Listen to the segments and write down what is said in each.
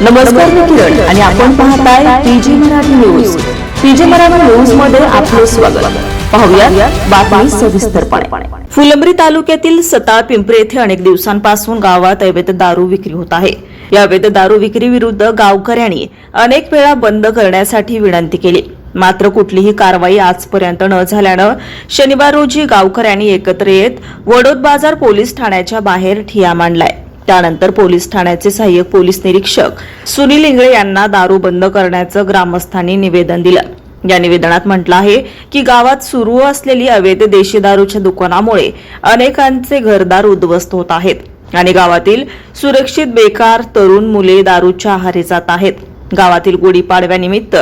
नमस्कार मी किरण आणि आपण पाहताय PG Marathi news. PG Marathi न्यूजमध्ये आपले स्वागत. पाहूया बातमी सविस्तरपणे. फुलंब्री तालुक्यातील सताळ पिंपरी येथे अनेक दिवसांपासून गावात अवैध दारू विक्री होत आहे. या अवैध दारू विक्री विरुद्ध गावकऱ्यांनी अनेक वेळा बंद करण्यासाठी विनंती केली. मात्र कुठलीही कारवाई आजपर्यंत न झाल्यानं शनिवार रोजी गावकऱ्यांनी एकत्र येत वडोद बाजार पोलीस ठाण्याच्या बाहेर ठिया मांडलाय. त्यानंतर पोलीस ठाण्याचे सहाय्यक पोलीस निरीक्षक सुनील इंगळे यांना दारू बंद करण्याचं ग्रामस्थांनी निवेदन दिलं. या निवेदनात म्हटलं आहे की गावात सुरू असलेली अवैध देशी दारूच्या दुकानामुळे अनेकांचे घरदार उद्ध्वस्त होत आहेत आणि गावातील सुरक्षित बेकार तरुण मुले दारूच्या आहारी जात आहेत. गावातील गुढीपाडव्यानिमित्त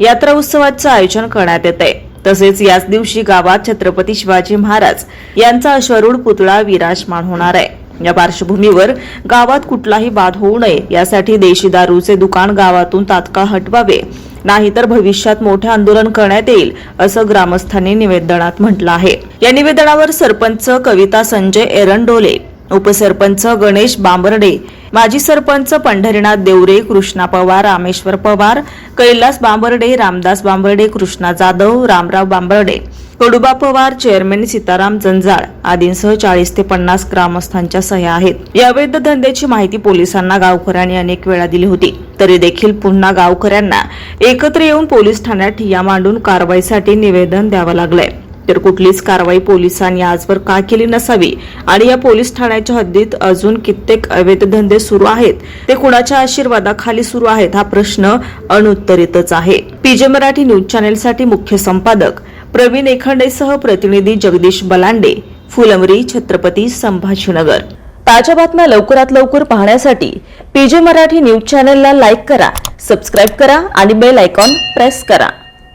यात्रा उत्सवाचं आयोजन करण्यात येत आहे तसेच याच दिवशी गावात छत्रपती शिवाजी महाराज यांचा अश्वरूढ पुतळा विराजमान होणार आहे. या पार्श्वभूमीवर गावात कुठलाही वाद होऊ नये. यासाठी देशी दारूचे दुकान गावातून तात्काळ हटवावे. नाहीतर भविष्यात मोठे आंदोलन करण्यात येईल असं ग्रामस्थांनी निवेदनात म्हटलं आहे. या निवेदनावर सरपंच कविता संजय एरंडोले उपसरपंच गणेश बांबर्डे माजी सरपंच पंढरीनाथ देवरे कृष्णा पवार रामेश्वर पवार कैलास बांबर्डे रामदास बांबर्डे कृष्णा जाधव रामराव बांबर्डे कडुबा पवार चेअरमॅन सीताराम जंजाळ आदींसह चाळीस ते पन्नास ग्रामस्थांच्या सह्या आहेत. या अवैध धंद्याची माहिती पोलिसांना गावकऱ्यांनी अनेक वेळा दिली होती. तरी देखील पुन्हा गावकऱ्यांना एकत्र येऊन पोलीस ठाण्यात ठिया मांडून कारवाईसाठी निवेदन द्यावं लागलंय. तर कुठलीच कारवाई पोलिसांनी आजवर का केली नसावी? आणि या पोलीस ठाण्याच्या हद्दीत अजून कित्येक अवैध धंदे सुरू आहेत. ते कुणाच्या आशीर्वादाखाली सुरू आहेत हा प्रश्न अनुत्तरितच आहे. पीजे मराठी न्यूज चॅनेलसाठी मुख्य संपादक प्रवीण एखंडेसह प्रतिनिधी जगदीश बलांडे फुलमरी छत्रपती संभाजीनगर. ताज्या बातम्या लवकरात लवकर पाहण्यासाठी पीजे मराठी न्यूज चॅनेलला लाईक करा सबस्क्राईब करा आणि बेल आयकॉन प्रेस करा.